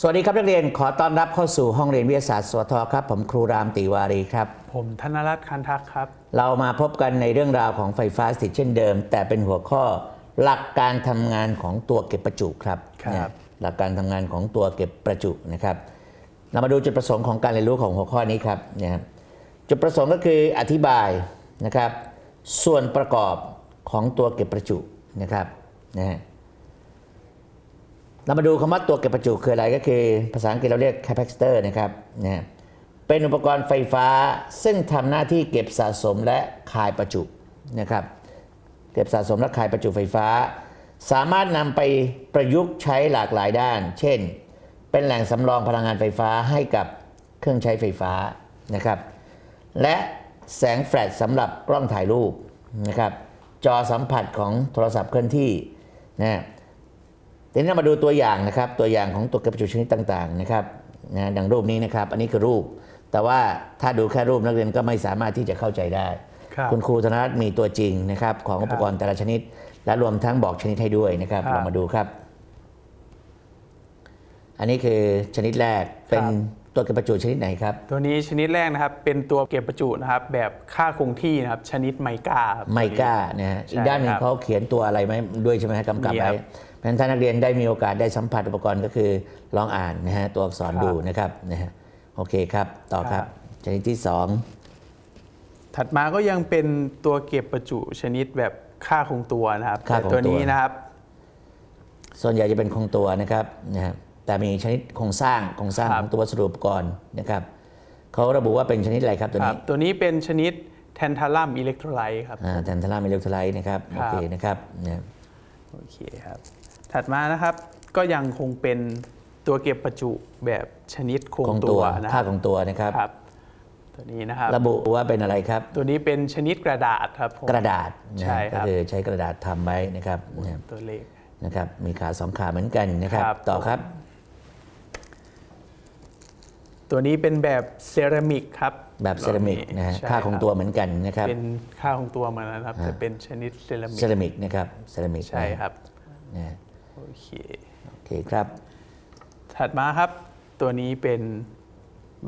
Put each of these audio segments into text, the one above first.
สวัสดีครับนักเรียนขอต้อนรับเข้าสู่ห้องเรียนวิทยาศาสตร์สวทครับ ผมครูรามติวารีครับ ผมธนรัตน์คันทักครับ เรามาพบกันในเรื่องราวของไฟฟ้าสถิตเช่นเดิม แต่เป็นหัวข้อหลักการทำงานของตัวเก็บประจุครับครับนะหลักการทำงานของตัวเก็บประจุนะครับ เรามาดูจุดประสงค์ของการเรียนรู้ของหัวข้อนี้ครับนะครับจุดประสงค์ก็คืออธิบายนะครับ ส่วนประกอบของตัวเก็บประจุนะครับนะฮะ เรามาดูคำว่าตัวเก็บประจุคืออะไรก็คือภาษาอังกฤษเราเรียก capacitor นะครับนะฮะเป็นอุปกรณ์ไฟฟ้าซึ่งทำหน้าที่เก็บสะสมและคายประจุนะครับ เก็บสะสมและคายประจุไฟฟ้า สามารถนำไปประยุกต์ใช้หลากหลายด้าน เช่น เป็นแหล่งสำรองพลังงานไฟฟ้าให้กับเครื่องใช้ไฟฟ้านะครับ และแสงแฟลชสำหรับกล้องถ่ายรูปนะครับ จอสัมผัสของโทรศัพท์เคลื่อนที่นะ ทีนี้เรามาดูตัวอย่างนะครับตัวอย่างของตัวเก็บประจุชนิดต่างๆนะครับนะดังรูปนี้นะครับ อันนี้คือรูป แต่ว่าถ้าดูแค่รูปนักเรียนก็ไม่สามารถที่จะเข้าใจได้ครับคุณครูธนรัตน์มีตัวจริงนะครับ ของอุปกรณ์แต่ละชนิด และรวมทั้งบอกชนิดให้ด้วยนะครับครับเรามาดูครับ อันนี้คือชนิดแรกเป็นครับตัวเก็บประจุชนิดไหนครับ ตัวนี้ชนิดแรกนะครับเป็นตัวเก็บประจุนะครับ แบบค่าคงที่นะครับ ชนิดไมกาครับไมก้านะฮะใช่อีกด้านหนึ่งครับเขาเขียนตัวอะไรไหมด้วยใช่ไหมฮะกำกับมีครัไว้บ เพราะฉะนั้นถ้านักเรียนได้มีโอกาสได้สัมผัสอุปกรณ์ก็คือลองอ่านนะฮะตัวอักษรครับดูนะครับนะฮะโอเคครับ ต่อครับ ชนิดที่สองถัดมาก็ยังเป็นตัวเก็บประจุชนิดแบบค่าคงตัวนะครับค่าคงตัว แต่ตัวนี้นะครับ ส่วนใหญ่จะเป็นโครงตัวนะครับนะฮะแต่มีชนิดโครงสร้างโครงสร้างครับของตัววัสดุอุปกรณ์นะครับเขาระบุว่าเป็นชนิดอะไรครับตัวครันี้บตัวนี้เป็นชนิดแทนทาลัมอิเล็กโทรไลต์ครับ อ่าแทนทารามิเลกโทรไลท์นะครับคโอรับเคนะครับนะ โอเคครับ ถัดมานะครับก็ยังคงเป็นตัวเก็บประจุแบบชนิดคงคงตัตัววนะคค่ารับของตัวนะครับครับตัวนี้นะครับระบุว่าเป็นอะไรครับ ตัวนี้เป็นชนิดกระดาษครับผมกระดาษนะใช่ฮะคก็รับคือใช้กระดาษทำไว้นะครับนะครับตัวเลขนะครับ มีขาสองขาเหมือนกันนะครับครับต่อครับ ตัวนี้เป็นแบบเซรามิกครับแบบเซรามิกนะฮะใช่ค่าของรับตัวเหมือนกันนะครับเป็นค่าของตัวเหมือนกันครับแต่เป็นชนิดเซรามิกเซรามิกนะครับเซรามิกใช่ครับนะฮะโอเคโอเคครับถัดมาครับ ตัวนี้เป็น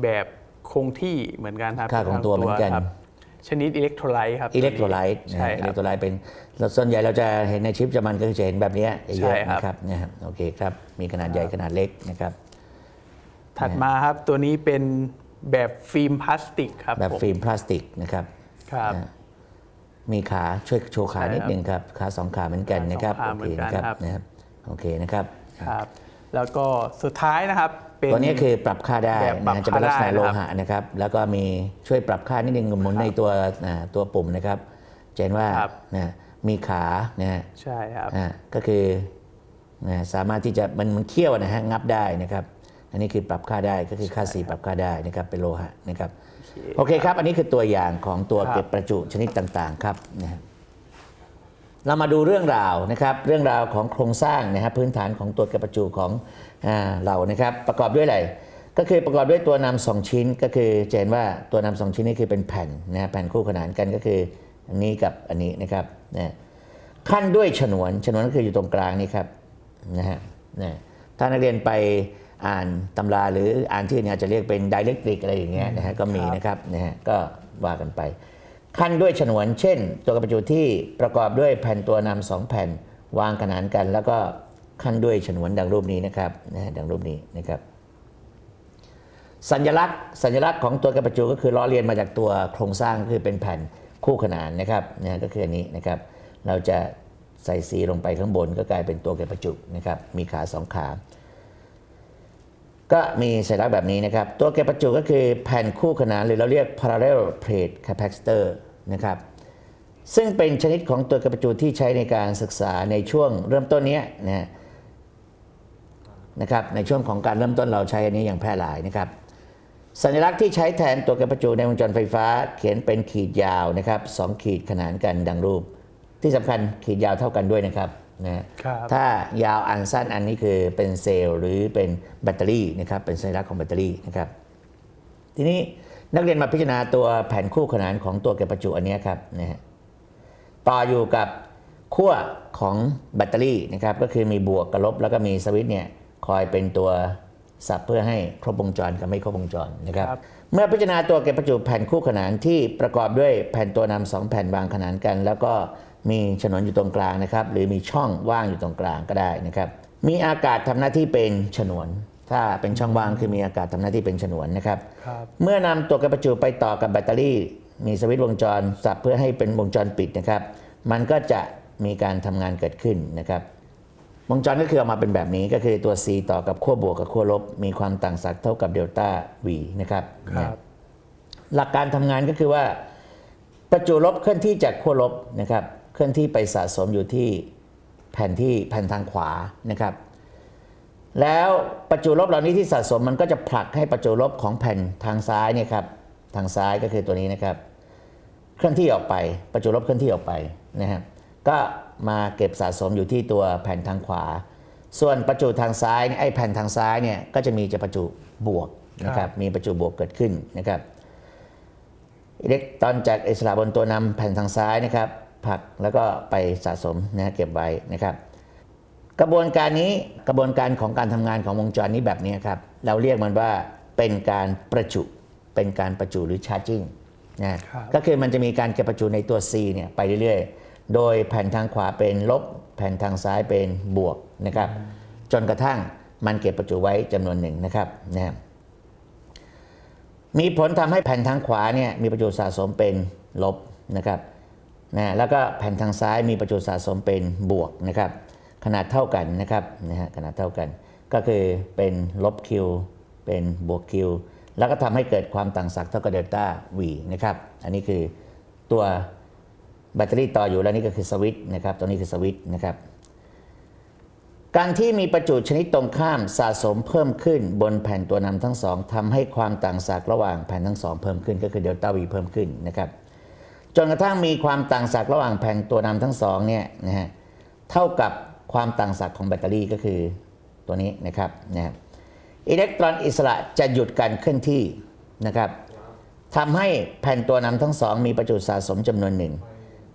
แบบคงที่เหมือนกันครับค่าของตัวเหมือนกันครับชนิดอิเล็กโทรไลต์ครับอิเล็กโทรไลท์นะใช่ฮะอิคเล็รักบโทรไลท์เป็นเราส่วนใหญ่เราจะเห็นในชิปจะมันก็จะเห็นแบบเนี้ยเยอะใช่ครับ นะครับนะฮะโอเคครับมีขนาดใหญ่ขนาดเล็กนะครับ ถัดมาครับตัวนี้เป็นแบบฟิล์มพลาสติกครับแบบผมฟิล์มพลาสติกนะครับครับนะมีขาช่วยโชว์ขาใช่ครับนิดนึงครับขาสองขาเหมือนกันนะครับขาสองขาโอเหมืเคอนกันนะครับครับนะครับโอเคนะครับครับ แล้วก็สุดท้ายนะครับเป็นตัวนี้คือปรับค่าได้แบบปรับนะจะเป็นลักษณะค่าได้โลนะครับหะนะครับ แล้วก็มีช่วยปรับค่านิดนึงหมุนในตัวอ่าตัวปุ่มนะครับจะเห็นว่าครับนะมีขานะฮะใช่ครับอ่าก็คือนะสามารถที่จะมันมันเคี่ยวนะฮะงับได้นะครับ อันนี้คือปรับค่าได้ก็คือค่าสีปรับค่าได้นะครับเป็นโลหะนะครับโอเคครับ อันนี้คือตัวอย่างของตัวครับเก็บประจุชนิดต่างๆครับนะฮะเรามาดูเรื่องราวนะครับ เรื่องราวของโครงสร้างนะฮะพื้นฐานของตัวเก็บประจุของอ่าเรานะครับ ประกอบด้วยอะไรก็คือประกอบด้วยตัวนำสองชิ้นก็คือจะเห็นว่าตัวนำสองชิ้นนี้คือเป็นแผ่นนะฮะแผ่นคู่ขนานกันก็คืออันนี้กับอันนี้นะครับนะขั้นด้วยฉนวนฉนวนก็คืออยู่ตรงกลางนี่ครับนะฮะนะถ้านักเรียนไป อ่านตำราหรืออ่านที่อื่นอาจจะเรียกเป็นไดเ e กตริกอะไรอย่างเงี้ยนะฮะก็มีนะครับนะฮะก็ว่ากันไปขั้นด้วยฉนวน เช่น ตัวกระประจุที่ประกอบด้วยแผ่นตัวนำสองแผ่นวางขนานกัน แล้วก็ขั้นด้วยฉนวนดังรูปนี้นะครับนะฮะดังรูปนี้นะครับ สัญลักษณ์ สัญลักษณ์ของตัวกระประจุก็คือล้อเลียนมาจากตัวโครงสร้างก็คือเป็นแผ่นคู่ขนานนะครับนะก็คืออันนี้นะครับ เราจะใส่สีลงไปข้างบนก็กลายเป็นตัวกระประจุนะครับ มีขาสองขา ก็มีสัญลักษณ์แบบนี้นะครับ ตัวแกนประจุก็คือแผ่นคู่ขนานหรือเราเรียก parallel plate capacitor นะครับซึ่งเป็นชนิดของตัวแกนประจุที่ใช้ในการศึกษาในช่วงเริ่มต้นนี้นะนะครับในช่วงของการเริ่มต้นเราใช้อันนี้อย่างแพร่หลายนะครับ สัญลักษณ์ที่ใช้แทนตัวแกนประจุในวงจรไฟฟ้า เขียนเป็นขีดยาวนะครับสองขีดขนานกันดังรูป ที่สำคัญขีดยาวเท่ากันด้วยนะครับ นะครับถ้ายาวอันสั้นอันนี้คือเป็นเซลล์หรือเป็นแบตเตอรี่นะครับเป็นสัญลักษณ์ของแบตเตอรี่นะครับทีนี้นักเรียนมาพิจารณาตัวแผ่นคู่ขนานของตัวแกนประจุอันเนี้ยครับนะฮะต่ออยู่กับขั้วของแบตเตอรี่นะครับก็คือมีบวกกับลบ แล้วก็มีสวิตช์เนี่ยคอยเป็นตัวสับเพื่อให้ครบวงจรกับไม่ครบวงจรนะครับครับเมื่อพิจารณาตัวเก็บประจุแผ่นคู่ขนานที่ประกอบด้วยแผ่นตัวนำสองแผ่นวางขนานกัน แล้วก็ มีฉนวนอยู่ตรงกลางนะครับ หรือมีช่องว่างอยู่ตรงกลางก็ได้นะครับ มีอากาศทำหน้าที่เป็นฉนวน ถ้าเป็นช่องว่างคือมีอากาศทำหน้าที่เป็นฉนวนนะครับครับเมื่อนำตัวกระประจุไปต่อกับแบตเตอรี่ มีสวิตช์วงจรสับเพื่อให้เป็นวงจรปิดนะครับ มันก็จะมีการทำงานเกิดขึ้นนะครับวงจรก็คือออกมาเป็นแบบนี้ก็คือตัว C ต่อกับขั้วบวกกับขั้วลบ มีความต่างศักย์เท่ากับเดลต้า V นะครับครับ หลักการทำงานก็คือว่า ประจุลบเคลื่อนที่จากขั้วลบนะครับเค ลื่อนที่ไปสะสมอยู่ที่แผ่นที่แผ่นทางขวานะครับ แล้วประจุลบเหล่านี้ที่สะสมมันก็จะผลักให้ประจุลบของแผ่นทางซ้ายเนี่ยครับทางซ้ายก็คือตัวนี้นะครับ เคลื่อนที่ออกไป ประจุลบเคลื่อนที่ออกไปนะครับก็มาเก็บสะสมอยู่ที่ตัวแผ่นทางขวา ส่วนประจุทางซ้ายไอ้แผ่นทางซ้ายเนี่ยก็จะมีจะประจุบวกนะครับมีประจุบวกเกิดขึ้นนะครับอิเล็กตรอนจากอิสระบนตัวนำแผ่นทางซ้ายนะครับ ผลักแล้วก็ไปสะสมนะฮะเก็บไว้นะครับ กระบวนการนี้กระบวนการของการทำงานของวงจรนี้แบบนี้ครับ เราเรียกมันว่าเป็นการประจุเป็นการประจุหรือชาร์จิ่งนะครับก็คือมันจะมีการเก็บประจุในตัว C เนี่ยไปเรื่อยๆ โดยแผ่นทางขวาเป็นลบ แผ่นทางซ้ายเป็นบวกนะครับ จนกระทั่งมันเก็บประจุไว้จำนวนหนึ่งนะครับนะครับมีผลทำให้แผ่นทางขวาเนี่ยมีประจุสะสมเป็นลบนะครับ นะแล้วก็แผ่นทางซ้ายมีประจุสะสมเป็นบวกนะครับขนาดเท่ากันนะครับนะฮะขนาดเท่ากัน ก็คือเป็นลบ Q เป็นบวก Q แล้วก็ทำให้เกิดความต่างศักย์เท่ากับเดลต้า V นะครับอันนี้คือตัวแบตเตอรี่ต่ออยู่แล้วนี่ก็คือสวิตช์นะครับตัวนี้คือสวิตช์นะครับการที่มีประจุชนิดตรงข้ามสะสมเพิ่มขึ้นบนแผ่นตัวนำทั้งสองทำให้ความต่างศักย์ระหว่างแผ่นทั้งสองเพิ่มขึ้นก็คือเดลต้าวีเพิ่มขึ้นนะครับ จนกระทั่งมีความต่างศักย์ระหว่างแผ่นตัวนำทั้งสองเนี่ยนะฮะเท่ากับความต่างศักย์ของแบตเตอรี่ก็คือตัวนี้นะครับนะฮะอิเล็กตรอนอิสระจะหยุดการเคลื่อนที่นะครับทำให้แผ่นตัวนำทั้งสองมีประจุสะสมจำนวนหนึ่ง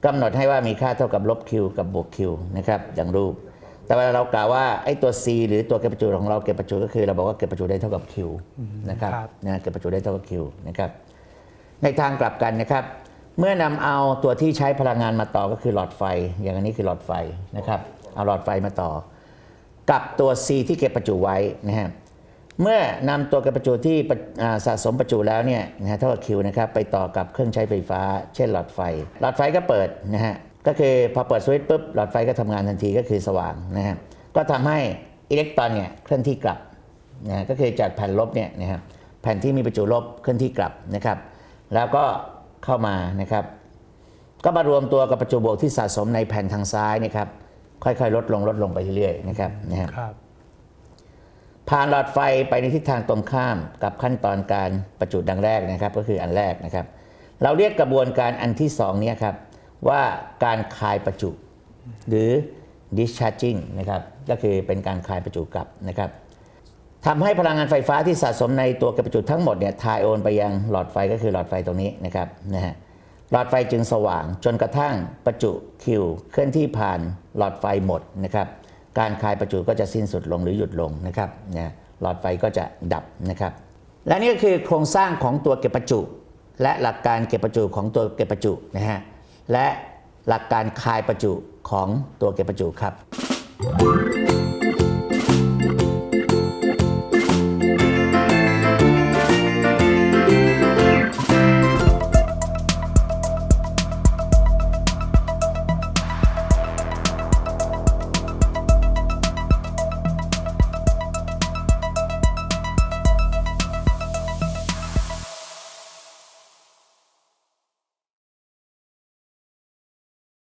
กำหนดให้ว่ามีค่าเท่ากับลบ q กับบวก q นะครับอย่างรูป แต่เวลาเรากล่าวว่าไอ้ตัว C หรือตัวเก็บประจุของเราเก็บประจุก็คือ เราบอกว่าเก็บประจุได้เท่ากับ Q นะครับครับนะเก็บประจุได้เท่ากับ Q นะครับในทางกลับกันนะครับ เมื่อนำเอาตัวที่ใช้พลังงานมาต่อก็คือหลอดไฟ อย่างอันนี้คือหลอดไฟนะครับ เอาหลอดไฟมาต่อ กับตัว C ที่เก็บประจุไว้นะฮะเมื่อนำตัวเก็บประจุที่สะสมประจุแล้วเนี่ยนะฮะเท่ากับ Q นะครับไปต่อกับเครื่องใช้ไฟฟ้า เช่นหลอดไฟ หลอดไฟก็เปิดนะฮะก็คือพอเปิดสวิตช์ปุ๊บหลอดไฟก็ทำงานทันทีก็คือสว่างนะฮะก็ทำให้อิเล็กตรอนเนี่ยเคลื่อนที่กลับนะฮะก็คือจากแผ่นลบเนี่ยนะครับแผ่นที่มีประจุลบเคลื่อนที่กลับนะครับ แล้วก็ เข้ามานะครับ ก็มารวมตัวกับประจุบวกที่สะสมในแผ่นทางซ้ายนะครับ ค่อยๆ ลดลงลดลงไปเรื่อยๆนะครับนะฮะครับ ผ่านหลอดไฟไปในทิศทางตรงข้ามกับขั้นตอนการประจุดังแรกนะครับ ก็คืออันแรกนะครับ เราเรียกกระบวนการอันที่สองเนี้ครับว่าการคายประจุหรือ discharging นะครับ ก็คือเป็นการคายประจุกลับนะครับ ทำให้พลังงานไฟฟ้าที่สะสมในตัวกระประจุทั้งหมดเนี่ยทายโอนไปยังหลอดไฟก็คือหลอดไฟตรงนี้นะครับนะฮะหลอดไฟจึงสว่างจนกระทั่งประจุคิวเคลื่อนที่ผ่านหลอดไฟหมดนะครับการคายประจุก็จะสิ้นสุดลงหรือหยุดลงนะครับนะหลอดไฟก็จะดับนะครับ และนี่ก็คือโครงสร้างของตัวเก็บประจุ และหลักการเก็บประจุของตัวเก็บประจุนะฮะและหลักการคายประจุของตัวเก็บประจุครับ